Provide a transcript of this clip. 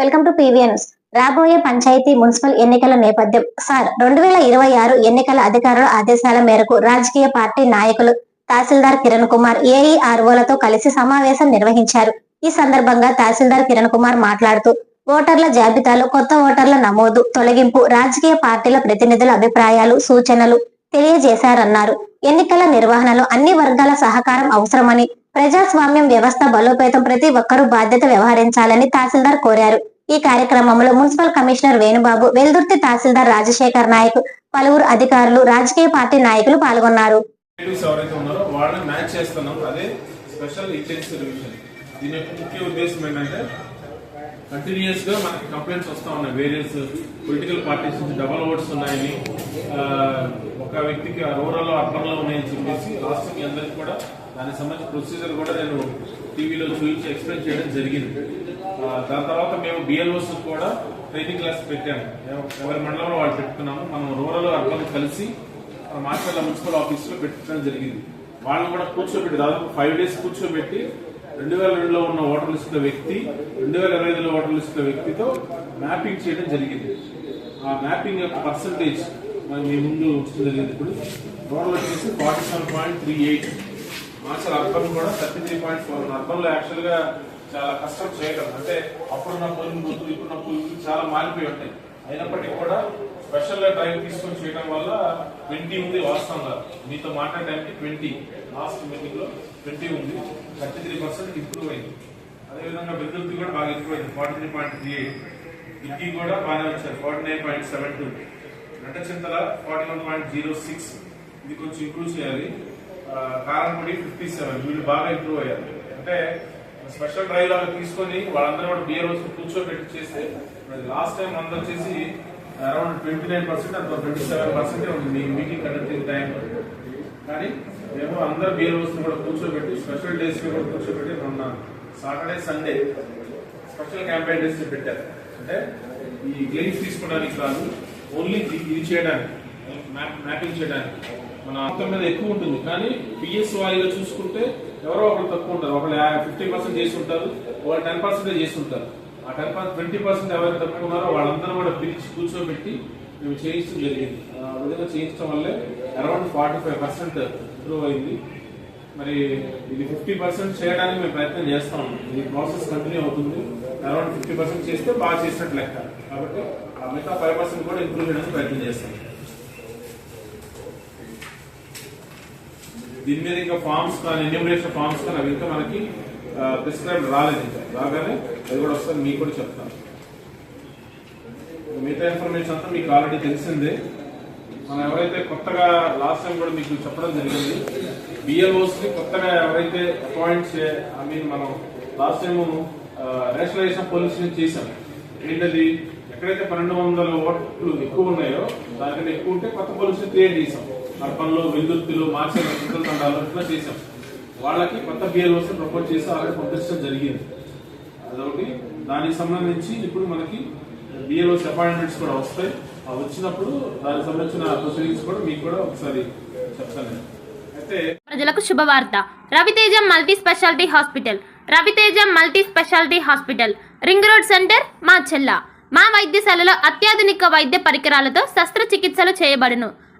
Welcome to PVNS రాబోయే panchayat municipal ఎన్నికల నేపథ్యం. సార్ రెండు వేల ఇరవై ఆరు ఎన్నికల అధికారుల ఆదేశాల మేరకు రాజకీయ పార్టీ నాయకులు తహసీల్దార్ కిరణ్ కుమార్ ఏఈఆర్ఓలతో కలిసి సమావేశం నిర్వహించారు. ఈ సందర్భంగా తహసీల్దార్ కిరణ్ కుమార్ మాట్లాడుతూ ఓటర్ల జాబితాలో కొత్త ఓటర్ల నమోదు తొలగింపు రాజకీయ పార్టీల ప్రతినిధుల అభిప్రాయాలు సూచనలు తెలియజేశారన్నారు. ఎన్నికల నిర్వహణలో అన్ని వర్గాల సహకారం అవసరమని ప్రజాస్వామ్యం వ్యవస్థ బలోపేతం ప్రతి ఒక్కరూ బాధ్యత వ్యవహరించాలని తహసీల్దార్ కోరారు. ఈ కార్యక్రమంలో మున్సిపల్ కమిషనర్ వేణుబాబు వెల్దుర్తి తహసీల్దార్ రాజశేఖర్ నాయక్ పలువురు అధికారులు రాజకీయ పార్టీ నాయకులు పాల్గొన్నారు. Special intensive revision. దీని యొక్క ముఖ్య ఉద్దేశం ఏంటంటే కంటిన్యూస్గా మనకి కంప్లైంట్స్ వస్తా ఉన్నాయి. వేరియస్ పొలిటికల్ పార్టీస్ నుంచి డబల్ ఓట్స్ ఉన్నాయని ఒక వ్యక్తికి రూరల్ అర్బన్లో ఉన్నాయని చెప్పేసి లాస్ట్ మీ అందరికి కూడా దానికి సంబంధించిన ప్రొసీజర్ కూడా నేను టీవీలో చూపించి ఎక్స్ప్లెయిన్ చేయడం జరిగింది. దాని తర్వాత మేము బిఎల్ఓస్ కూడా ట్రైనింగ్ క్లాస్ పెట్టాము. ఎవరి మండలంలో వాళ్ళు పెట్టుకున్నాము. మనం రూరల్ అర్బన్ కలిసి మాచర్ల మున్సిపల్ ఆఫీస్లో పెట్టడం జరిగింది. వాళ్ళని కూడా కూర్చోబెట్టి దాదాపు ఫైవ్ డేస్ కూర్చోబెట్టి రెండు వేల రెండులో ఉన్న ఓటర్ లిస్ట్ వ్యక్తి రెండు వేల ఇరవై ఐదులో ఓటర్ లిస్ట్ వ్యక్తితో మ్యాపింగ్ చేయడం జరిగింది. ఆ మ్యాపింగ్ యొక్క పర్సంటేజ్ మీ ముందు ఉంచడం జరిగింది ఇప్పుడు. టోటల్ వచ్చేసి forty seven point three eight. Master urban కూడా థర్టీ త్రీ పాయింట్ ఫోర్. అర్బన్లో యాక్చువల్గా చాలా కష్టం చేయడం. అంటే అప్పుడున్న పోలింగ్ బూత్ ఇప్పుడున్న పోలింగ్ చాలా మారిపోయి ఉంటాయి. అయినప్పటికీ కూడా స్పెషల్గా టైం తీసుకొని చేయడం వల్ల ట్వంటీ ఉంది వాస్తవంగా. మీతో మాట్లాడడానికి ట్వంటీ. లాస్ట్ మీటింగ్లో ట్వంటీ ఉంది. థర్టీ త్రీ పర్సెంట్ ఇంప్రూవ్ అయింది. అదేవిధంగా విద్యుత్ కూడా బాగా ఇంప్రూవ్ అయింది. Forty three point three eight కూడా బాగానే వచ్చారు. Forty nine point seven two నట Chintala forty one point zero six ఇది కొంచెం ఇంప్రూవ్ చేయాలి. కారంపొడి ఫిఫ్టీ సెవెన్ వీళ్ళు బాగా ఇంప్రూవ్ అయ్యారు. అంటే స్పెషల్ డ్రైవ్ లాగా తీసుకొని వాళ్ళందరూ కూడా బియర్ రోజు కూర్చోబెట్టి చేస్తే లాస్ట్ టైం అందరూ వచ్చేసి అరౌండ్ ట్వంటీ నైన్ పర్సెంట్ అంత ట్వంటీ సెవెన్ పర్సెంట్ ఉంది. మీ మీటింగ్ కండక్టింగ్ టైం కానీ మేము అందరు బియర్ కూడా కూర్చోబెట్టి స్పెషల్ డేస్ కూడా కూర్చోబెట్టి మొన్న Saturday Sunday special campaign days పెట్టారు. అంటే ఈ గ్లెయిన్స్ తీసుకోవడానికి కాదు ఓన్లీ ఇది చేయడానికి మ్యాప్ మ్యాపింగ్ చేయడానికి. మన మొత్తం మీద ఎక్కువ ఉంటుంది. కానీ పిఎస్ వారీగా చూసుకుంటే ఎవరో ఒకరు తక్కువ ఉంటారు. ఒకళ్ళు ఫిఫ్టీ పర్సెంట్ చేసి ఉంటారు వాళ్ళు టెన్ పర్సెంట్ చేసి ఉంటారు. ఆ టెన్ పర్సెంట్ ట్వంటీ పర్సెంట్ ఎవరైతే తక్కువ ఉన్నారో వాళ్ళందరూ కూడా పిలిచి కూర్చోబెట్టి మేము చేయించడం జరిగింది. ఆ విధంగా చేయించడం వల్లే around forty five percent improve అయింది. మరి ఇది ఫిఫ్టీ పర్సెంట్ చేయడానికి మేము ప్రయత్నం చేస్తాం. ఇది ప్రాసెస్ కంటిన్యూ అవుతుంది. అరౌండ్ ఫిఫ్టీ పర్సెంట్ చేస్తే బాగా చేసినట్టు లెక్క. కాబట్టి ఆ మిగతా ఫైవ్ పర్సెంట్ కూడా ఇంప్రూవ్ చేయడానికి ప్రయత్నం చేస్తాం. దీని మీద ఇంకా ఫార్మ్స్ కానీ ఎన్యూమరేషన్ ఫార్మ్స్ కానీ అవి ఇంకా మనకి ప్రిస్క్రైబ్ రాలేదు ఇంకా. రాగానే అది కూడా వస్తుంది మీకు కూడా చెప్తాను. మిగతా ఇన్ఫర్మేషన్ అంతా మీకు ఆల్రెడీ తెలిసిందే. మనం ఎవరైతే కొత్తగా లాస్ట్ టైం కూడా మీకు చెప్పడం జరిగింది బిఎల్ఓస్ని కొత్తగా ఎవరైతే అపాయింట్ ఐ మీన్ మనం లాస్ట్ టైం రేషనలైజేషన్ పోలీస్ చేశాం. ఏంటది? ఎక్కడైతే పన్నెండు వందల ఓట్లు ఎక్కువ ఉన్నాయో దానికంటే ఎక్కువ ఉంటే కొత్త పోలీసులు క్రియేట్ చేసాం అర్పన్లో విద్యుత్తులు మార్చలు తండాలు ఇట్లా చేసాం వాళ్ళకి కొత్త బిఎల్ఓస్ ప్రపోజ్ చేసి ఆల్రెడీ పంపించడం జరిగింది. అదొకటి. దానికి సంబంధించి ఇప్పుడు మనకి బిఎల్ఓస్ అపాయింట్మెంట్స్ కూడా వస్తాయి. అవి వచ్చినప్పుడు దానికి సంబంధించిన ప్రొసీడింగ్స్ కూడా మీకు కూడా ఒకసారి చెప్తాను. అయితే ప్రజలకు శుభవార్త. Raviteja multi speciality hospital. Raviteja multi speciality hospital. Ring road centre మా చెల్ల. మా వైద్యశాలలో అత్యాధునిక వైద్య పరికరాలతో శస్త్రచికిత్సలు చేయబడును.